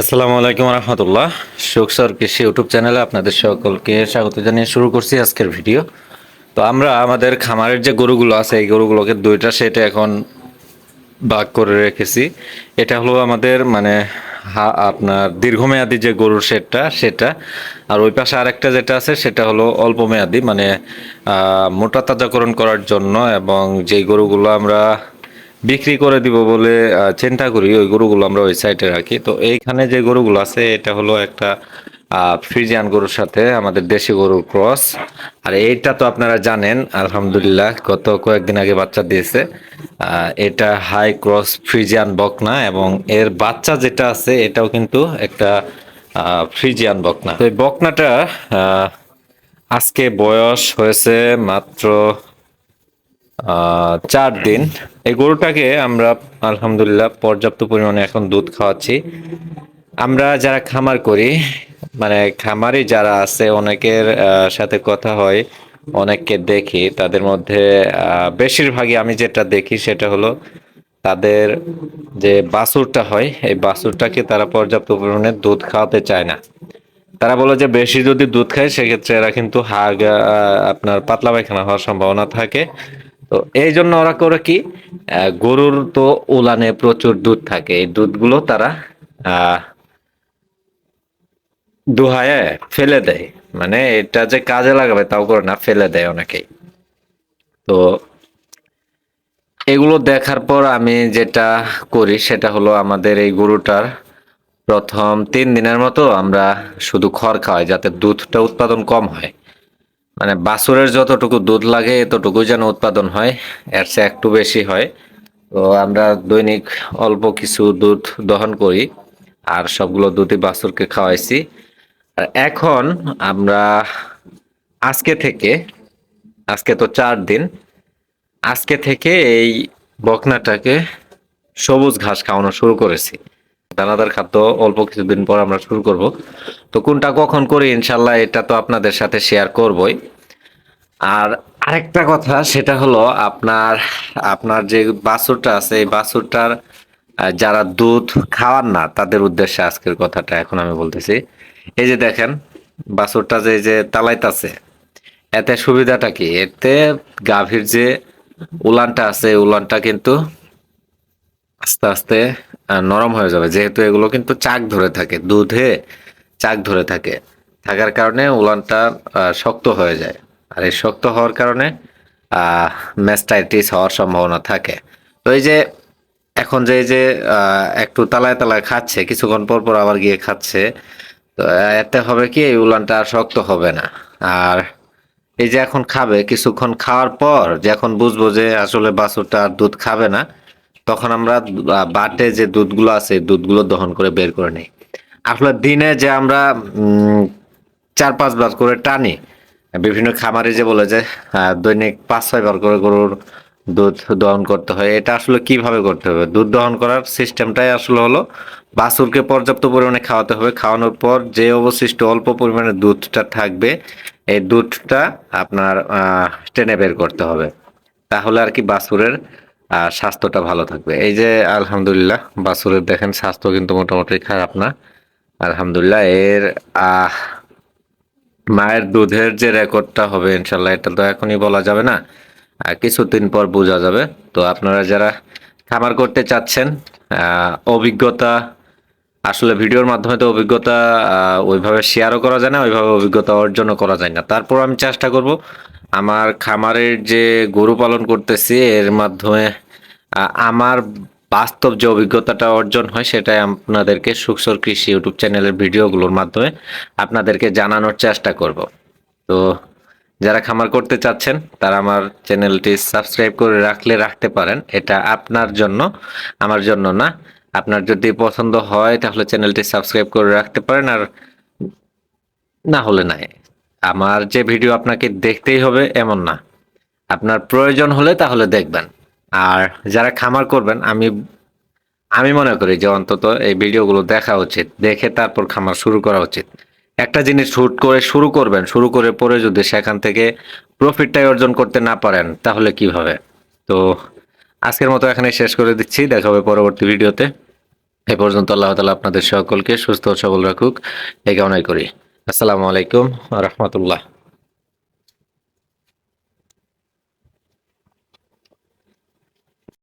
আসসালামু আলাইকুম রহমতুল্লাহ। সুখসর কৃষি ইউটিউব চ্যানেলে আপনাদের সকলকে স্বাগত জানিয়ে শুরু করছি আজকের ভিডিও। তো আমরা আমাদের খামারের যে গরুগুলো আছে, এই গরুগুলোকে দুইটা সেটে এখন ভাগ করে রেখেছি। এটা হলো আমাদের মানে আপনার দীর্ঘমেয়াদী যে গরুর সেটটা, সেটা। আর ওই পাশে আরেকটা যেটা আছে, সেটা হলো অল্প মেয়াদি মানে মোটা তাজাকরণ করার জন্য এবং যেই গরুগুলো আমরা বিক্রি করে দিব বলে চিন্তা করি, ওই গরুগুলো আমরা ওই সাইডে রাখি। তো এইখানে যে গরুগুলো আছে, এটা হলো একটা ফ্রিজিয়ান গরুর সাথে আমাদের দেশি গরুর ক্রস। আর এইটা তো আপনারা জানেন, আলহামদুলিল্লাহ, গত কয়েকদিন আগে বাচ্চা দিয়েছে। এটা হাই ক্রস ফ্রিজিয়ান বকনা এবং এর বাচ্চা যেটা আছে, এটাও কিন্তু একটা ফ্রিজিয়ান বকনা। তো এই বকনাটা আজকে বয়স হয়েছে মাত্র চার দিন। এই গরুটাকে আমরা, আলহামদুলিল্লাহ, পর্যাপ্ত পরিমাণে এখন দুধ খাওয়াচ্ছি। আমরা যারা খামার করি মানে খামারি যারা আছে, অনেকের সাথে কথা হয়, অনেককে দেখি, তাদের মধ্যে বেশিরভাগই আমি যেটা দেখি সেটা হলো তাদের যে বাছুরটা হয়, এই বাছুরটাকে তারা পর্যাপ্ত পরিমাণে দুধ খাওয়াতে চায় না। তারা বলে যে বেশি যদি দুধ খায়, সেক্ষেত্রে এরা কিন্তু হাগ আপনার পাতলা পায়খানা হওয়ার সম্ভাবনা থাকে। তো এই জন্য ওরা করে কি গরুর তো উলানে প্রচুর দুধ থাকে। এই দুধগুলো তারা দুহায় ফেলে দেয়। মানে এটা যে কাজে লাগাবে তাও করে না, ফেলে দেয় অনেকেই। তো এগুলো দেখার পর আমি যেটা করি, সেটা হলো আমাদের এই গরুটার প্রথম তিন দিনের মতো আমরা শুধু খড় খাওয়াই, যাতে দুধটা উৎপাদন কম হয়। মানে বাছুরের যতটুকু দুধ লাগে এতটুকু যেন উৎপাদন হয়। এর চেয়ে একটু বেশি হয়। তো আমরা দৈনিক অল্প কিছু দুধ দহন করি আর সবগুলো দুধই বাছুরকে খাওয়াইছি। আর এখন আমরা আজকে থেকে, আজকে তো চার দিন, আজকে থেকে এই বকনাটাকে সবুজ ঘাস খাওয়ানো শুরু করেছি। দানাদার খাদ্য অল্প কিছুদিন পর আমরা শুরু করব। তো কোনটা কখন করি ইনশাল্লাহ এটা তো আপনাদের সাথে শেয়ার করবই। আর আরেকটা কথা, সেটা হলো আপনার আপনার যে বাছুরটা আছে, এই বাছুরটার যারা দুধ খাওয়ান না, তাদের উদ্দেশ্যে আজকের কথাটা এখন আমি বলতেছি। এই যে দেখেন, বাছুরটা যে যে তালাইতাছে, এতে সুবিধাটা কি? এতে গাভীর যে উলানটা আছে উলানটা কিন্তু আস্তে আস্তে নরম হয়ে যাবে। যেহেতু এগুলো কিন্তু চাক ধরে থাকে, দুধে চাক ধরে থাকে, থাকার কারণে উলানটা শক্ত হয়ে যায়। আর এই শক্ত হওয়ার কারণে ম্যাস্টাইটিস হওয়ার সম্ভাবনা থাকে। তো এই যে, এখন যে, এই যে একটু তালায় তালায় খাচ্ছে, কিছুক্ষণ পর পর আবার গিয়ে খাচ্ছে, তো এতে হবে কি, এই উলানটা আর শক্ত হবে না। আর এই যে এখন খাবে, কিছুক্ষণ খাওয়ার পর যখন বুঝব যে আসলে বাছুরটা আর দুধ খাবে না, তখন আমরা বাটে যে দুধগুলো আছে দুধগুলো দহন করে বের করে নিই। আসলে দিনে যে আমরা চার পাঁচবার করে টানি বিভিন্ন খামারে যে বলে যে দৈনিক পাঁচ, ছয় বার করে গরুর দুধ দহন করতে হয়, এটা আসলে কীভাবে করতে হবে? দুধ দহন করার সিস্টেমটাই আসলে হলো, বাছুরকে পর্যাপ্ত পরিমাণে খাওয়াতে হবে। খাওয়ানোর পর যে অবশিষ্ট অল্প পরিমাণে দুধটা থাকবে, এই দুধটা আপনার টেনে বের করতে হবে। তাহলে আর কি বাছুরের স্বাস্থ্যটা ভালো থাকবে। এই যে আলহামদুলিল্লাহ, বাছুরের দেখেন স্বাস্থ্য কিন্তু মোটামুটি খারাপ না। আলহামদুলিল্লাহ, এর, আহ মায়ের দুধের যে রেকর্ডটা হবে, ইনশাল্লাহ এটা তো এখনই বলা যাবে না। আর কিছুদিন পর বোঝা যাবে। তো আপনারা যারা খামার করতে চাচ্ছেন অভিজ্ঞতা, আসলে ভিডিওর মাধ্যমে তো অভিজ্ঞতা ওইভাবে শেয়ারও করা যায় না, ওইভাবে অভিজ্ঞতা অর্জনও করা যায় না। তারপর আমি চেষ্টা করব আমার খামারের যে গরু পালন করতেছি, এর মাধ্যমে আমার বাস্তব যে অভিজ্ঞতাটা অর্জন হয় সেটাই আপনাদেরকে সুখসর কৃষি ইউটিউব চ্যানেলের ভিডিওগুলোর মাধ্যমে আপনাদেরকে জানানোর চেষ্টা করব। তো যারা খামার করতে চাচ্ছেন, তারা আমার চ্যানেলটি সাবস্ক্রাইব করে রাখলে রাখতে পারেন। এটা আপনার জন্য, আমার জন্য না। আপনার যদি পছন্দ হয়, তাহলে চ্যানেলটি সাবস্ক্রাইব করে রাখতে পারেন আর না হলে নাই। আমার যে ভিডিও আপনাকে দেখতেই হবে, এমন না। আপনার প্রয়োজন হলে তাহলে দেখবেন। আর যারা খামার করবেন, আমি আমি মনে করি যে অন্তত এই ভিডিওগুলো দেখা উচিত, দেখে তারপর খামার শুরু করা উচিত। একটা জিনিস শুট করে শুরু করবেন, শুরু করে পরে যদি সেখান থেকে প্রফিটটাই অর্জন করতে না পারেন, তাহলে কীভাবে? তো আজকের মতো এখানে শেষ করে দিচ্ছি, দেখা হবে পরবর্তী ভিডিওতে। এ পর্যন্ত আল্লাহ তালা আপনাদের সকলকে সুস্থ সবল রাখুক, এই কামনাই করি। আসসালামু আলাইকুম রহমতুল্লাহ।